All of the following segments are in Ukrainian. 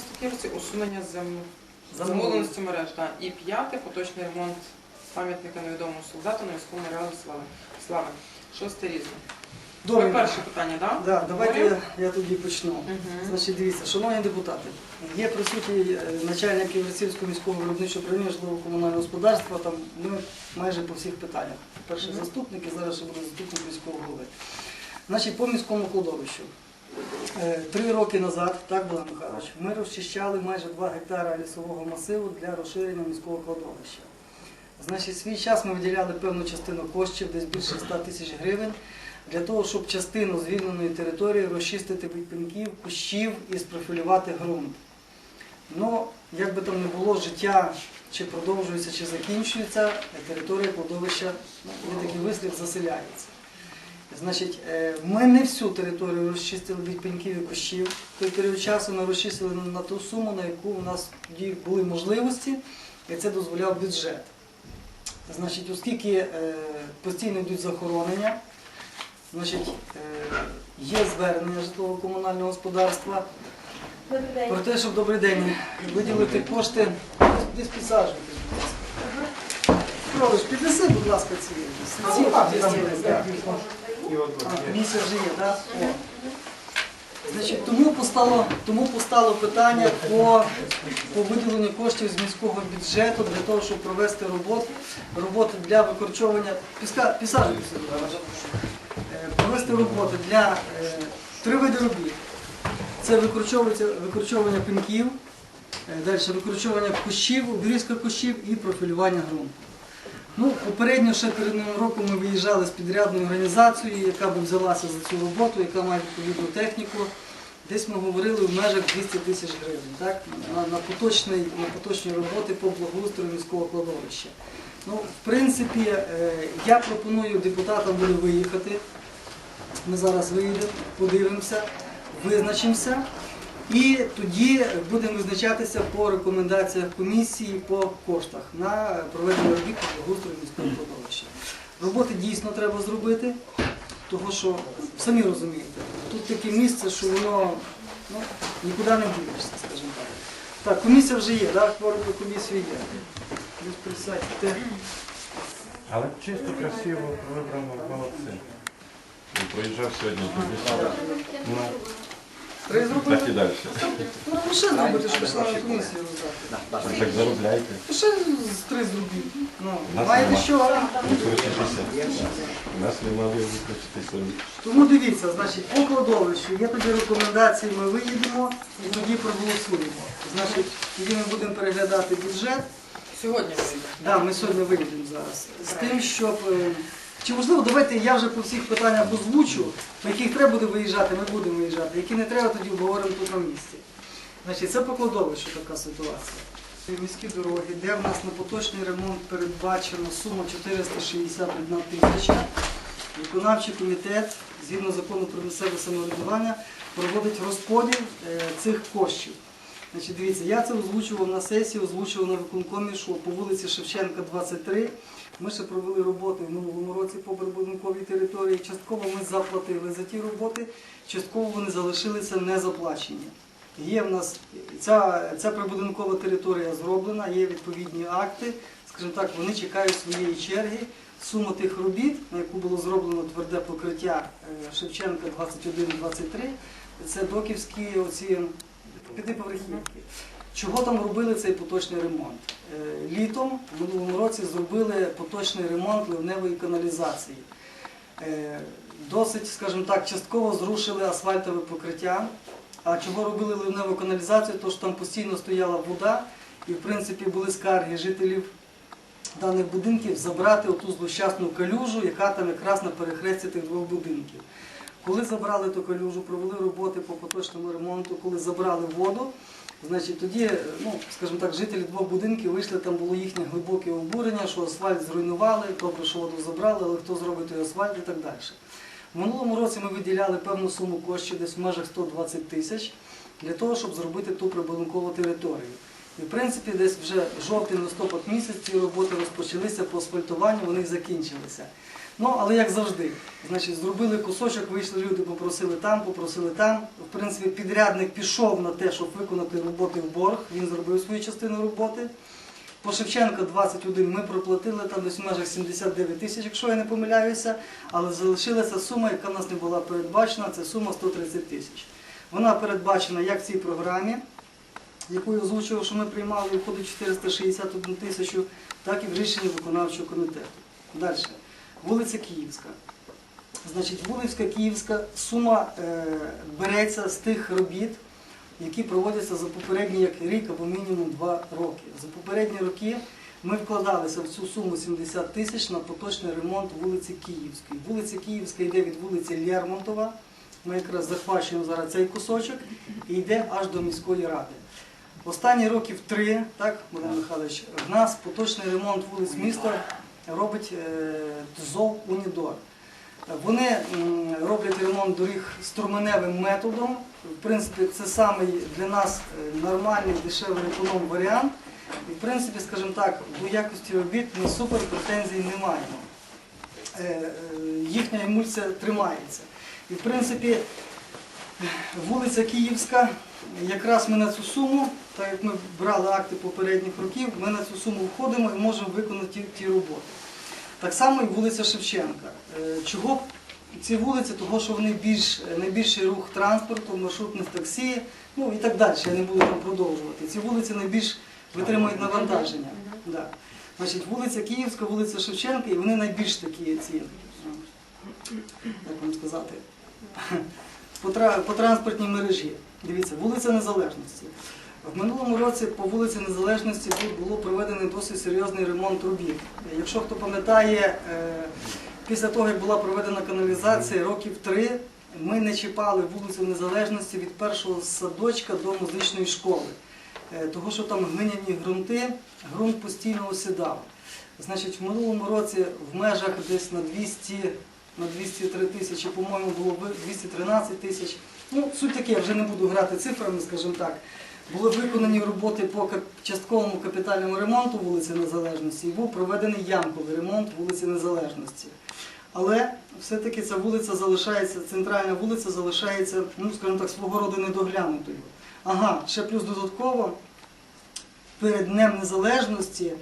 міста Ківерці, усунення зем... Замовленості мереж. Так. І п'яте поточний ремонт пам'ятника невідомому солдату на військовому ареалі слави. Слави. Шосте різне. Ви Добре. перше питання, так? Да, давайте я, я тоді почну. Угу. Значить, дивіться, шановні депутати, є присутній е, начальник Ківерцівського міського виробничого управління житлово-комунального господарства. Там ми майже по всіх питаннях. Перший Мгм. заступник і зараз ще буде заступник міського голови. Значить, по міському кладовищу. Е, Три роки назад, так, Богдан Михайлович, ми розчищали майже 2 гектара лісового масиву для розширення міського кладовища. Значить, свій час ми виділяли певну частину коштів, десь більше 100 тисяч гривень, для того, щоб частину звільненої території розчистити від пеньків, кущів і спрофілювати ґрунт. Ну, як би там не було, життя чи продовжується, чи закінчується, територія кладовища, ну, є такий вислів, заселяється. Значить, е, ми не всю територію розчистили від пеньків і кущів. Той період часу ми розчистили на ту суму, на яку у нас тоді були можливості, і це дозволяв бюджет. Значить, оскільки е, постійно йдуть захоронення, значить, е, є звернення житлово-комунального господарства про те, щоб добрий день виділити кошти. Десь підсаджуйтесь, будь ласка. Піднеси, будь ласка, ці. Ці, ці, так. А, комісія вже є, так? О. Значить, тому постало, тому постало питання по, по виділенню коштів з міського бюджету для того, щоб провести роботу, роботу для викорчовування піска, ласка. Е, провести роботу для е, три види робіт. Це викорчовування пеньків, е, далі викорчовування кущів, обрізка кущів і профілювання ґрунту. Ну, попередньо ще перед новим роком ми виїжджали з підрядною організацією, яка би взялася за цю роботу, яка має відповідну техніку. Десь ми говорили в межах 200 тисяч гривень так? на, на, поточний, на поточні роботи по благоустрою міського кладовища. Ну, в принципі, е, я пропоную депутатам буде виїхати. Ми зараз виїдемо, подивимося, визначимося. І тоді будемо визначатися по рекомендаціях комісії по коштах на проведення робіт благоустрою міського кладовища. Роботи дійсно треба зробити, тому що самі розумієте, тут таке місце, що воно ну, нікуди не дінешся, скажімо так. Так, комісія вже є, так? На комісію є. Десь присядьте. Але чисто красиво вибрано, молодці. Він проїжджав сьогодні. Ну. Так і далі. Ну, лише зробити, щоб йшла на комісію роздати. Ви так заробляйте. Ще з три зробіть. Ну, Нас маєте нема. що? Викрутитися. У нас не мали викрутитися. Тому дивіться, значить, по кладовищу є тоді рекомендації, ми виїдемо і тоді проголосуємо. Значить, тоді ми будемо переглядати бюджет. Сьогодні вийде. Да, ми сьогодні виїдемо зараз. З тим, щоб. е, Чи можливо, давайте я вже по всіх питаннях озвучу, по яких треба буде виїжджати, ми будемо виїжджати, які не треба, тоді обговоримо тут на місці. Значить, це по кладовищу така ситуація. Міські дороги, де в нас на поточний ремонт передбачено сума 461 тисяча. Виконавчий комітет, згідно закону про місцеве самоврядування, проводить розподіл е, цих коштів. Значить, дивіться, я це озвучував на сесії, озвучував на виконкомі, що по вулиці Шевченка, 23. Ми ще провели роботи в минулому році по прибудинковій території. Частково ми заплатили за ті роботи, частково вони залишилися незаплачені. Є в нас ця, ця прибудинкова територія зроблена, є відповідні акти. Скажімо так, вони чекають своєї черги. Сума тих робіт, на яку було зроблено тверде покриття е, Шевченка 21-23, це доківські оці п'ятиповерхівки. Чого там робили цей поточний ремонт? Е, Літом в минулому році зробили поточний ремонт ливневої каналізації. Е, Досить, скажімо так, частково зрушили асфальтове покриття. А чого робили ливневу каналізацію? Що там постійно стояла вода, і в принципі були скарги жителів даних будинків забрати оту злощасну калюжу, яка там якраз на перехресті тих двох будинків. Коли забрали ту калюжу, провели роботи по поточному ремонту, коли забрали воду, значить тоді, ну, скажімо так, жителі двох будинків вийшли, там було їхнє глибоке обурення, що асфальт зруйнували, добре, що воду забрали, але хто зробить той асфальт і так далі. В минулому році ми виділяли певну суму коштів, десь в межах 120 тисяч, для того, щоб зробити ту прибудинкову територію. І в принципі, десь вже жовтий-листопад місяць ці роботи розпочалися по асфальтуванню, вони закінчилися. Ну, але як завжди, значить, зробили кусочок, вийшли люди, попросили там, попросили там. В принципі, підрядник пішов на те, щоб виконати роботи в борг. Він зробив свою частину роботи. По Шевченка 21 ми проплатили там десь в межах 79 тисяч, якщо я не помиляюся, але залишилася сума, яка в нас не була передбачена, це сума 130 тисяч. Вона передбачена як в цій програмі, яку я озвучував, що ми приймали, входить 461 тисячу, так і в рішенні виконавчого комітету. Далі. Вулиця Київська. Значить, вулиця Київська сума е, береться з тих робіт, які проводяться за попередні як рік або мінімум два роки. За попередні роки ми вкладалися в цю суму 70 тисяч на поточний ремонт вулиці Київської. Вулиця Київська йде від вулиці Лермонтова. Ми якраз захвачуємо зараз цей кусочок і йде аж до міської ради. Останні років три, так, Богдан Михайлович, в нас поточний ремонт вулиць міста робить е, ЗОВ Унідор. Вони роблять ремонт доріг струменевим методом. В принципі, це самий для нас е, нормальний, дешевий економ варіант. І в принципі, скажімо так, до якості робіт ми супер претензій не маємо. Е, е, Їхня емульсія тримається. І в принципі, вулиця Київська, якраз ми на цю суму, так як ми брали акти попередніх років, ми на цю суму входимо і можемо виконати ті роботи. Так само і вулиця Шевченка. Е, Чого ці вулиці? Того, що вони більш, найбільший рух транспорту, маршрутних таксі, ну і так далі. Я не буду там продовжувати. Ці вулиці найбільш витримують навантаження. Да. Значить, вулиця Київська, вулиця Шевченка, і вони найбільш такі ці, як вам сказати, по транспортній мережі. Дивіться, вулиця Незалежності. В минулому році по вулиці Незалежності тут було проведений досить серйозний ремонт робіт. Е, Якщо хто пам'ятає, е, після того, як була проведена каналізація років три, ми не чіпали вулицю Незалежності від першого садочка до музичної школи. Е, Того, що там глиняні ґрунти, ґрунт постійно осідав. Значить, в минулому році в межах десь на 200, на 203 тисячі, по-моєму, було 213 тисяч. Ну, суть таке, я вже не буду грати цифрами, скажімо так. Були виконані роботи по частковому капітальному ремонту вулиці Незалежності і був проведений ямковий ремонт вулиці Незалежності. Але все-таки ця вулиця залишається, центральна вулиця залишається, ну, скажімо так, свого роду недоглянутою. Ага, ще плюс додатково, перед Днем Незалежності,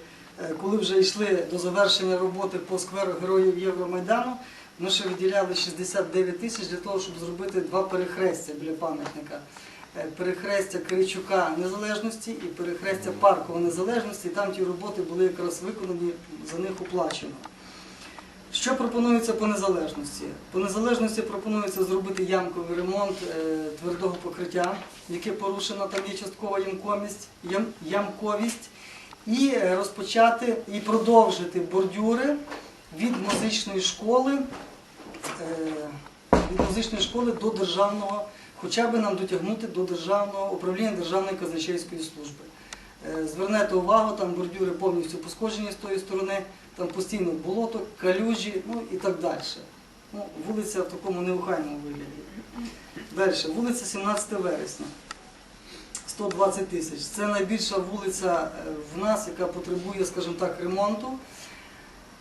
е, коли вже йшли до завершення роботи по скверу Героїв Євромайдану, ми ще виділяли 69 тисяч для того, щоб зробити два перехрестя біля пам'ятника. Е, Перехрестя Киричука Незалежності і перехрестя Паркова Незалежності. Там ті роботи були якраз виконані, за них оплачено. Що пропонується по незалежності? По незалежності пропонується зробити ямковий ремонт е, твердого покриття, яке порушено, там є часткова ямкомість, ям, ямковість, і розпочати і продовжити бордюри від музичної школи, е, від музичної школи до державного, хоча б нам дотягнути до державного управління Державної казначейської служби. Е, Звернете увагу, там бордюри повністю пошкоджені з тої сторони, там постійно болото, калюжі, ну і так далі. Ну, вулиця в такому неохайному вигляді. Далі, вулиця 17 вересня. 120 тисяч. Це найбільша вулиця е, в нас, яка потребує, скажімо так, ремонту.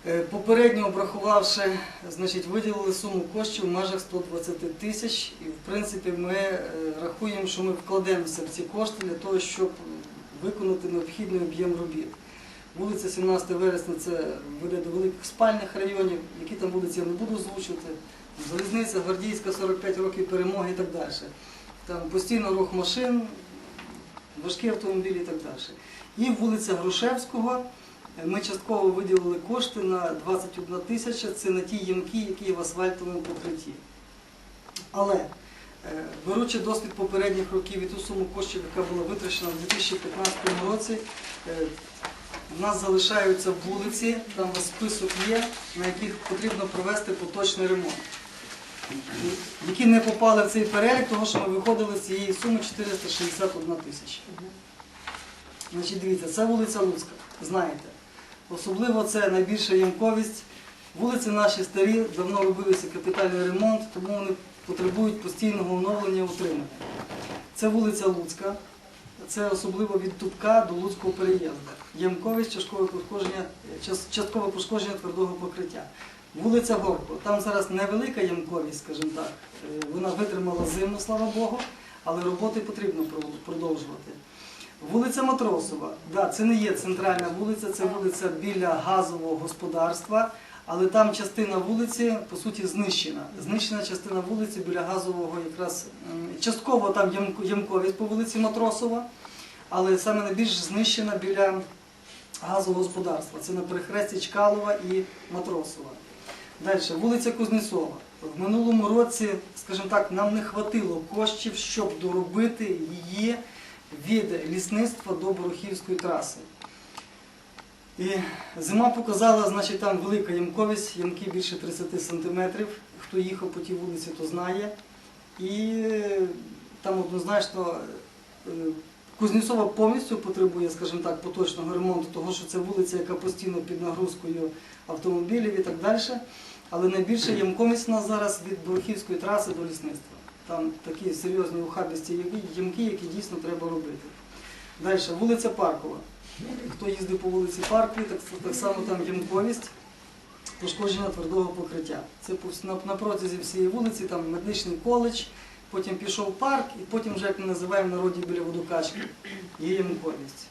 Е, Попередньо обрахувавши, значить, виділили суму коштів в межах 120 тисяч. І в принципі ми е, рахуємо, що ми вкладемося в ці кошти для того, щоб виконати необхідний об'єм робіт. Вулиця 17 вересня це веде до великих спальних районів, які там вулиці я не буду озвучувати. Залізниця, Гвардійська, 45 років перемоги і так далі. Там постійно рух машин, важкі автомобілі і так далі. І вулиця Грушевського. Ми частково виділили кошти на 21 тисяча, це на ті ямки, які є в асфальтовому покритті. Але е, беручи досвід попередніх років і ту суму коштів, яка була витрачена в 2015 році, е, у нас залишаються вулиці, там список є, на яких потрібно провести поточний ремонт. Які не попали в цей перелік, тому що ми виходили з цієї суми 461 тисяча. Значить, дивіться, це вулиця Луцька, знаєте. Особливо це найбільша ямковість. Вулиці наші старі, давно робилися капітальний ремонт, тому вони потребують постійного оновлення і утримання. Це вулиця Луцька, це особливо від Тупка до Луцького переїзду. Ямковість, часткове пошкодження, часткове пошкодження твердого покриття. Вулиця Горко. Там зараз невелика ямковість, скажімо так. Е, Вона витримала зиму, слава Богу, але роботи потрібно продовжувати. Вулиця Матросова. Да, це не є центральна вулиця, це вулиця біля газового господарства, але там частина вулиці, по суті, знищена. Знищена частина вулиці біля газового якраз частково там ямковість по вулиці Матросова, але саме найбільш знищена біля газового господарства. Це на перехресті Чкалова і Матросова. Далі, вулиця Кузнєцова. В минулому році, скажімо так, нам не хватило коштів, щоб доробити її від лісництва до Борохівської траси. І зима показала, значить, там велика ямковість, ямки більше 30 сантиметрів. Хто їхав по тій вулиці, то знає. І е, там однозначно е, Кузнєцова повністю потребує, скажімо так, поточного ремонту, тому що це вулиця, яка постійно під нагрузкою автомобілів і так далі. Але найбільша ямковість у нас зараз від Борохівської траси до лісництва. Там такі серйозні ухабісті ямки, які дійсно треба робити. Далі, вулиця Паркова. Хто їздив по вулиці Парковій, так, так само там ямковість, пошкодження твердого покриття. Це на, на протязі всієї вулиці, там медичний коледж, потім пішов парк, і потім, вже, як ми називаємо народі біля водокачки, є ямковість.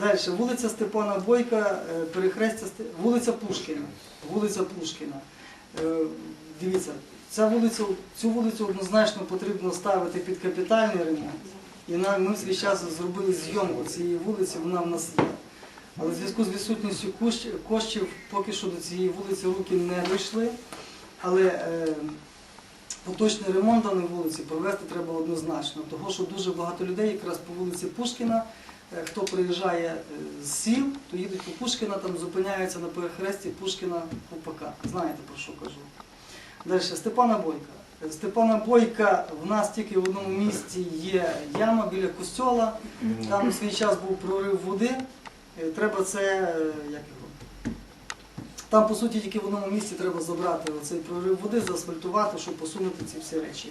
Далі, вулиця Степана Бойка, е, перехрестя вулиця Пушкіна. Вулиця Пушкіна. Е, Дивіться, ця вулиця, цю вулицю однозначно потрібно ставити під капітальний ремонт. І ми в свій час зробили зйомку цієї вулиці, вона в нас є. Але в зв'язку з відсутністю коштів поки що до цієї вулиці руки не дійшли. Але е, поточний ремонт даної вулиці провести треба однозначно, тому що дуже багато людей якраз по вулиці Пушкіна, е, хто приїжджає е, з сіл, то їдуть по Пушкіна, там зупиняються на перехресті Пушкіна Купака. Знаєте про що кажу. Далі, Степана Бойка. Степана Бойка в нас тільки в одному місці є яма біля костьола. Там в свій час був прорив води. Е, Треба це, е, як його? Там, по суті, тільки в одному місці треба забрати цей прорив води, заасфальтувати, щоб посунути ці всі речі.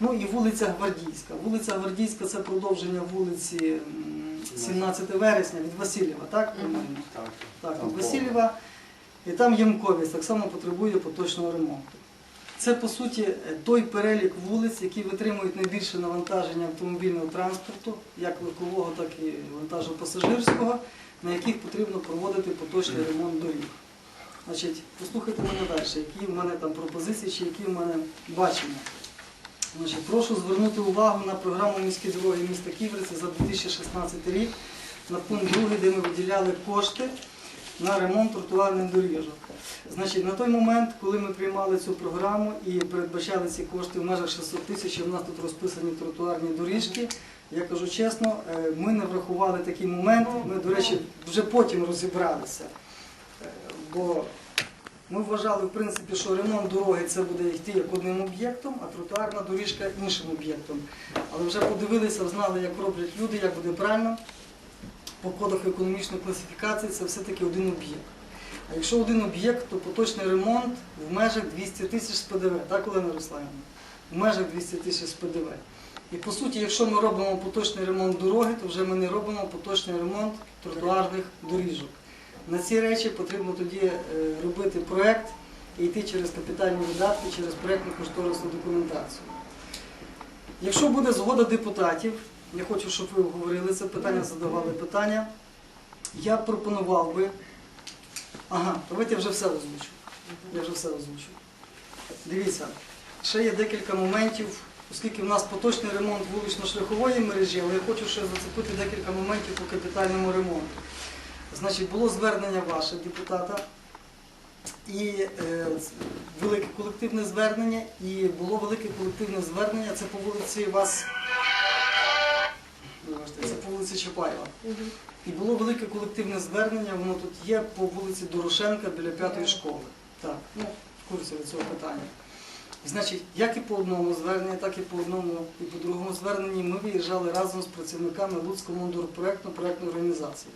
Ну і вулиця Гвардійська. Вулиця Гвардійська це продовження вулиці 17 вересня від Васильєва, так? по-моєму? Так. Так, від Васильєва. І там ямковість так само потребує поточного ремонту. Це, по суті, той перелік вулиць, які витримують найбільше навантаження автомобільного транспорту, як легкового, так і вантажно-пасажирського, на яких потрібно проводити поточний ремонт доріг. Значить, послухайте мене далі, які в мене там пропозиції чи які в мене бачення. Значить, прошу звернути увагу на програму міські дороги міста Ківерці за 2016 рік, на пункт 2, де ми виділяли кошти на ремонт тротуарних доріжок. Значить, на той момент, коли ми приймали цю програму і передбачали ці кошти в межах 600 тисяч, в нас тут розписані тротуарні доріжки, я кажу чесно, е, ми не врахували такий момент. Ми, до речі, вже потім розібралися. Е, Бо ми вважали, в принципі, що ремонт дороги це буде йти як одним об'єктом, а тротуарна доріжка іншим об'єктом. Але вже подивилися, знали, як роблять люди, як буде правильно. По кодах економічної класифікації це все-таки один об'єкт. А якщо один об'єкт, то поточний ремонт в межах 200 тисяч з ПДВ, так, Олена Русланівна? В межах 200 тисяч з ПДВ. І по суті, якщо ми робимо поточний ремонт дороги, то вже ми не робимо поточний ремонт тротуарних доріжок. На ці речі потрібно тоді е, робити проєкт і йти через капітальні видатки, через проєктну кошторисну документацію. Якщо буде згода депутатів, я хочу, щоб ви обговорили це питання, задавали питання, я пропонував би. Ага, давайте я вже все озвучу. Я вже все озвучу. Дивіться, ще є декілька моментів, оскільки в нас поточний ремонт вулично-шляхової мережі, але я хочу ще зацепити декілька моментів по капітальному ремонту. Значить, було звернення ваше депутата, і е, велике колективне звернення, і було велике колективне звернення, це по вулиці вас. Вибачте, це по вулиці Чапаєва. І було велике колективне звернення, воно тут є по вулиці Дорошенка біля п'ятої школи. Так, ну, в курсі від цього питання. Значить, як і по одному зверненню, так і по одному і по другому зверненні ми виїжджали разом з працівниками Луцького мундурпроекту проектної організації.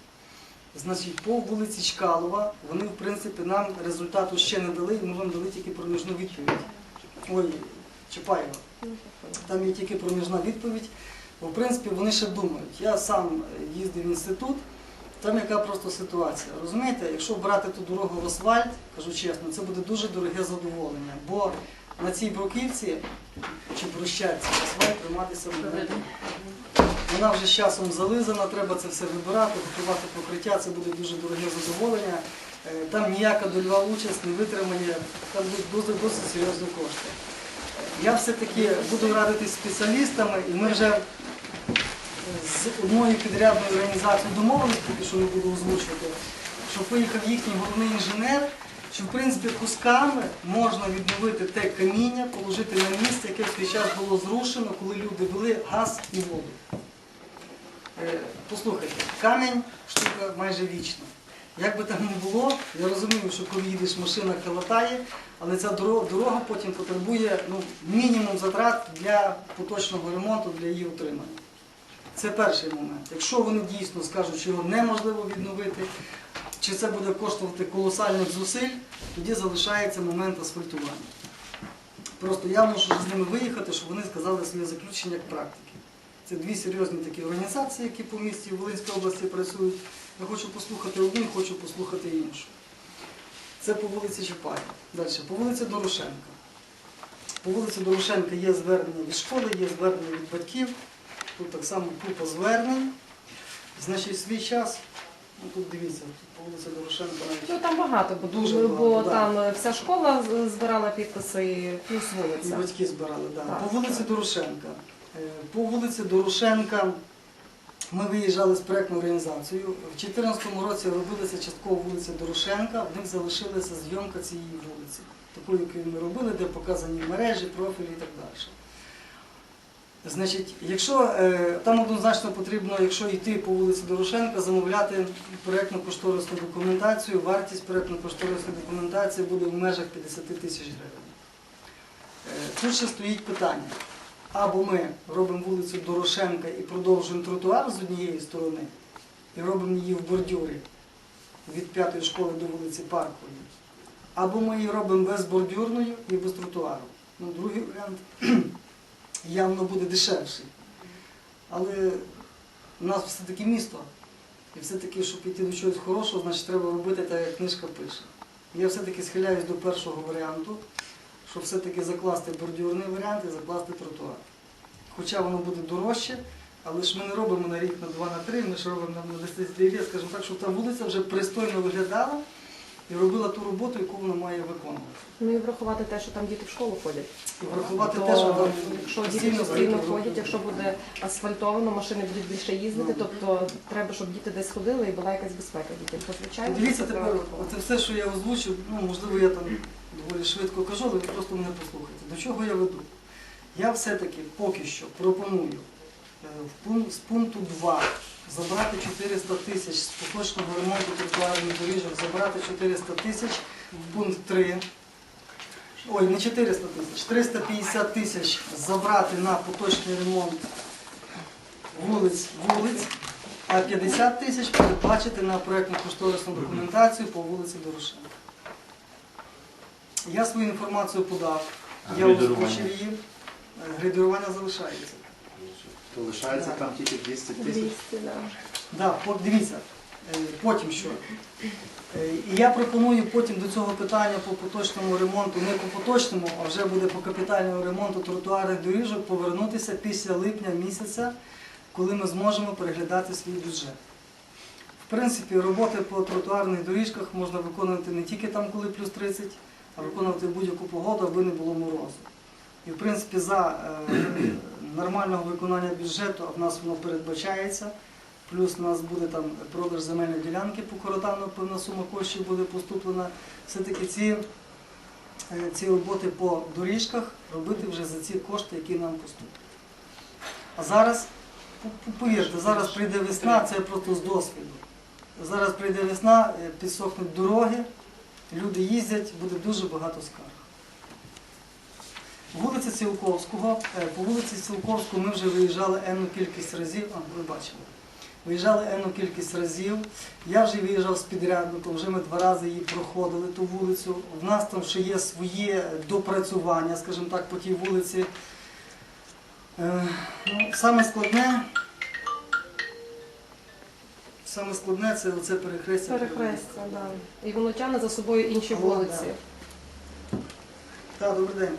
Значить, по вулиці Чкалова вони, в принципі, нам результату ще не дали, і ми вам дали тільки проміжну відповідь. Ой, Чапаєва. Там є тільки проміжна відповідь. Бо, в принципі, вони ще думають. Я сам їздив в інститут, Там яка просто ситуація. Розумієте, якщо брати ту дорогу в асфальт, кажу чесно, це буде дуже дороге задоволення. Бо на цій бруківці чи брущатці асфальт триматися буде. Вона вже з часом зализана, треба це все вибирати, готувати покриття, це буде дуже дороге задоволення. Е, Там ніяка дольова участь, не витримання, там будуть досить серйозні кошти. Я все-таки буду радитись спеціалістами, і ми вже е, з одною підрядною організацією домовились, поки що не буду озвучувати, що поїхав їхній головний інженер, що в принципі кусками можна відновити те каміння, положити на місце, яке в той час було зрушено, коли люди вели газ і воду. Е, Послухайте, камінь штука майже вічна. Як би там не було, я розумію, що коли їдеш, машина калатає, але ця дорога потім потребує ну, мінімум затрат для поточного ремонту, для її утримання. Це перший момент. Якщо вони дійсно скажуть, що його неможливо відновити, чи це буде коштувати колосальних зусиль, тоді залишається момент асфальтування. Просто я мушу з ними виїхати, щоб вони сказали своє заключення як практики. Це дві серйозні такі організації, які по місті Волинській області працюють. Я хочу послухати одну, хочу послухати іншу. Це по вулиці Чапаєва. Далі, по вулиці Дорошенка. По вулиці Дорошенка є звернення від школи, є звернення від батьків. Тут так само купа звернень. Значить, свій час, ну тут дивіться, тут по вулиці Дорошенка навіть. Ну там багато, бо, Дуже бо багато, да. там е, вся школа з- збирала підписи, і плюс І вулиця. батьки збирали, да. Так. По вулиці Дорошенка. Е, По вулиці Дорошенка ми виїжджали з проєктною організацією. В 2014 році робилася частково вулиця Дорошенка, в них залишилася зйомка цієї вулиці. Такою, яку ми робили, де показані мережі, профілі і так далі. Значить, якщо е, там однозначно потрібно, якщо йти по вулиці Дорошенка, замовляти проєктно-кошторисну документацію, вартість проєктно-кошторисної документації буде в межах 50 тисяч гривень. Е, Тут ще стоїть питання. Або ми робимо вулицю Дорошенка і продовжуємо тротуар з однієї сторони, і робимо її в бордюрі від п'ятої школи до вулиці Паркової. Або ми її робимо безбордюрною і без тротуару. Ну, другий варіант явно буде дешевший. Але у нас все-таки місто. І все-таки, щоб йти до чогось хорошого, значить треба робити так, як книжка пише. Я все-таки схиляюсь до першого варіанту, щоб все-таки закласти бордюрний варіант і закласти тротуар. Хоча воно буде дорожче, але ж ми не робимо на рік на два, на три, ми ж робимо на 10 рік, скажімо так, щоб та вулиця вже пристойно виглядала і робила ту роботу, яку вона має виконувати. Ну і врахувати те, що там діти в школу ходять. І врахувати То, те, що там якщо діти постійно ходять, якщо буде асфальтовано, машини будуть більше їздити, Ну. тобто треба, щоб діти десь ходили і була якась безпека дітям. То, звичайно, Дивіться це тепер, оце все, що я озвучив, ну можливо, я там доволі швидко кажу, але ви просто мене послухайте. До чого я веду? Я все-таки поки що пропоную е, з пункту 2 забрати 400 тисяч з поточного ремонту тротуарних доріжок, забрати 400 тисяч в пункт 3. Ой, не 400 тисяч, 350 тисяч забрати на поточний ремонт вулиць, вулиць, а 50 тисяч передбачити на проєктну кошторисну документацію по вулиці Дорошенка. Я свою інформацію подав, я озвучив її. Е, Грейдерування залишається. То лишається там тільки 200 тисяч. 200, да. Да, по- дивіться, е, потім що. Е, І я пропоную потім до цього питання по поточному ремонту, не по поточному, а вже буде по капітальному ремонту тротуарних доріжок повернутися після липня місяця, коли ми зможемо переглядати свій бюджет. В принципі, роботи по тротуарних доріжках можна виконувати не тільки там, коли плюс 30, виконувати будь-яку погоду, аби не було морозу. І в принципі за е, нормального виконання бюджету, а в нас воно передбачається. Плюс у нас буде там продаж земельної ділянки по Коротану, певна сума коштів буде поступлена. Все-таки ці, е, ці роботи по доріжках робити вже за ці кошти, які нам поступлять. А зараз, по- по- повірте, зараз прийде весна, це просто з досвіду. Зараз прийде весна, е, підсохнуть дороги, люди їздять, буде дуже багато скарг. Вулиця Цілковського, е, по вулиці Цілковського ми вже виїжджали енну кількість разів, а ви бачили. Виїжджали енну кількість разів. Я вже виїжджав з підрядником, вже ми два рази її проходили ту вулицю. В нас там ще є своє допрацювання, скажімо так, по тій вулиці. Е, ну, саме складне Саме складне це оце перехрестя. Перехрестя, да. І воно тягне за собою інші О, вулиці. Так, добрий день.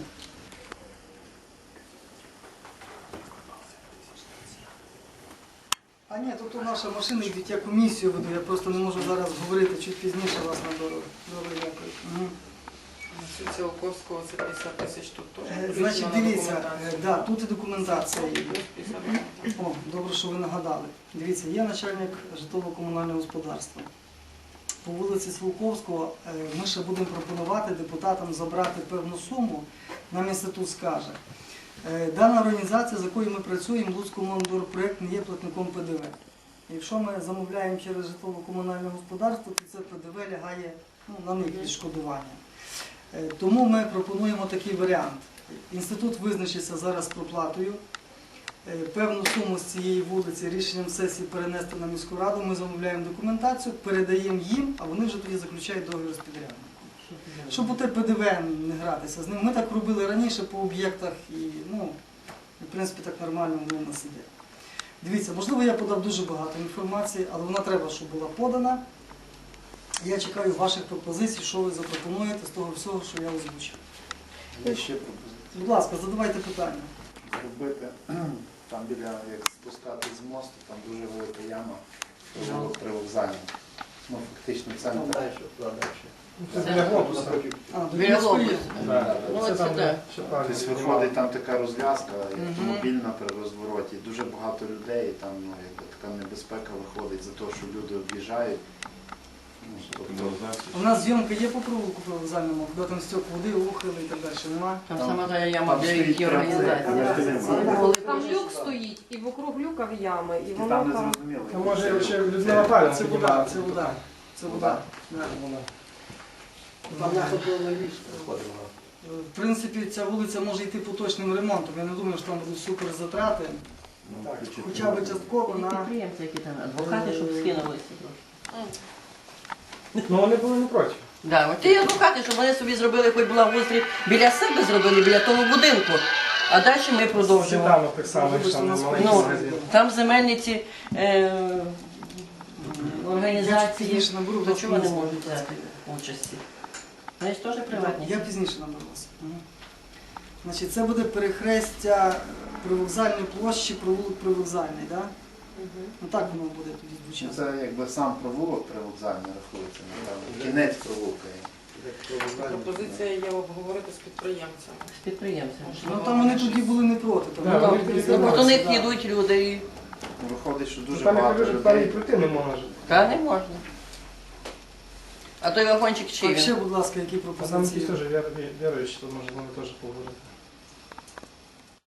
А ні, тут у наша машина, йдуть, я комісію веду, я просто не можу зараз говорити, чуть пізніше вас дорогу. Добре, дякую. Цю Цілковського це 50 тисяч тут теж. Е, Значить, дивіться, е, да, тут і документація є. Плюс 50 документації. О, добре, що ви нагадали. Дивіться, є начальник житлово-комунального господарства. По вулиці Сволковського е, ми ще будемо пропонувати депутатам забрати певну суму, нам інститут скаже. Дана організація, з якою ми працюємо, Луцькомондорпроект, не є платником ПДВ. Якщо ми замовляємо через житлово-комунальне господарство, то це ПДВ лягає ну, на них відшкодування. Е, Тому ми пропонуємо такий варіант. Інститут визначиться зараз проплатою. Е, Певну суму з цієї вулиці рішенням сесії перенести на міську раду. Ми замовляємо документацію, передаємо їм, а вони вже тоді заключають договір з підрядником. Щоб у те ПДВ не гратися з ним. Ми так робили раніше по об'єктах і, ну, в принципі, так нормально воно нас іде. Дивіться, можливо, я подав дуже багато інформації, але вона треба, щоб була подана. Я чекаю ваших пропозицій, що ви запропонуєте з того всього, що я озвучив. Є ще пропозиція. Будь ласка, задавайте питання. Зробити там біля, як спускати з мосту, там дуже велика яма при- при вокзалі. Ну, фактично центр. Біля глобуса. А, до Біля. Ну, Це це там, де? Тобто виходить там така розв'язка автомобільна при розвороті. Дуже багато людей, і там ну, якби така небезпека виходить за те, що люди об'їжджають. Ну, У нас зйомка є по провулку привокзальному, куди там стік води, ухили і так далі. Нема? Там Там- сама та яма, де які прям організації. там люк стоїть, і вокруг люка в ями, і воно там. Це може ще Людмила Павлівна Це вода, це вода. Це вода. Да. Вона. Там В принципі, ця вулиця може йти поточним ремонтом. Я не думаю, що там будуть супер затрати. Ну. Хоча б частково на Підприємці, які там, адвокати, щоб скинулися. Ну вони були не проти. Да, от ті адвокати, щоб вони собі зробили, хоч благоустрій біля себе зробили, біля того будинку. А далі ми продовжимо. Світанок так само, як там маленький Ну, магазин. там земельні ці е, Я організації, пізніше наберу до вас чого не можуть взяти участі. Вони ж теж приватні. Я пізніше наберу вас. Мгм. Значить, це буде перехрестя привокзальної площі, провулок привокзальний, так? Ну так воно буде тоді Ну, звучати. Це якби сам провулок привокзальний рахується, напевно. Кінець провулка. є. Пропозиція є обговорити з підприємцями. З підприємцями. Ну там вони тоді були не проти. Там, Да, ну, вони От них їдуть люди і Ну, Виходить, що дуже Там я багато кажу, там і людей. пройти не можна. та не можна. А той вагончик чий Так, ще, будь ласка, які А там пропозиції? теж вір- віруючі, то може вони теж поговорити.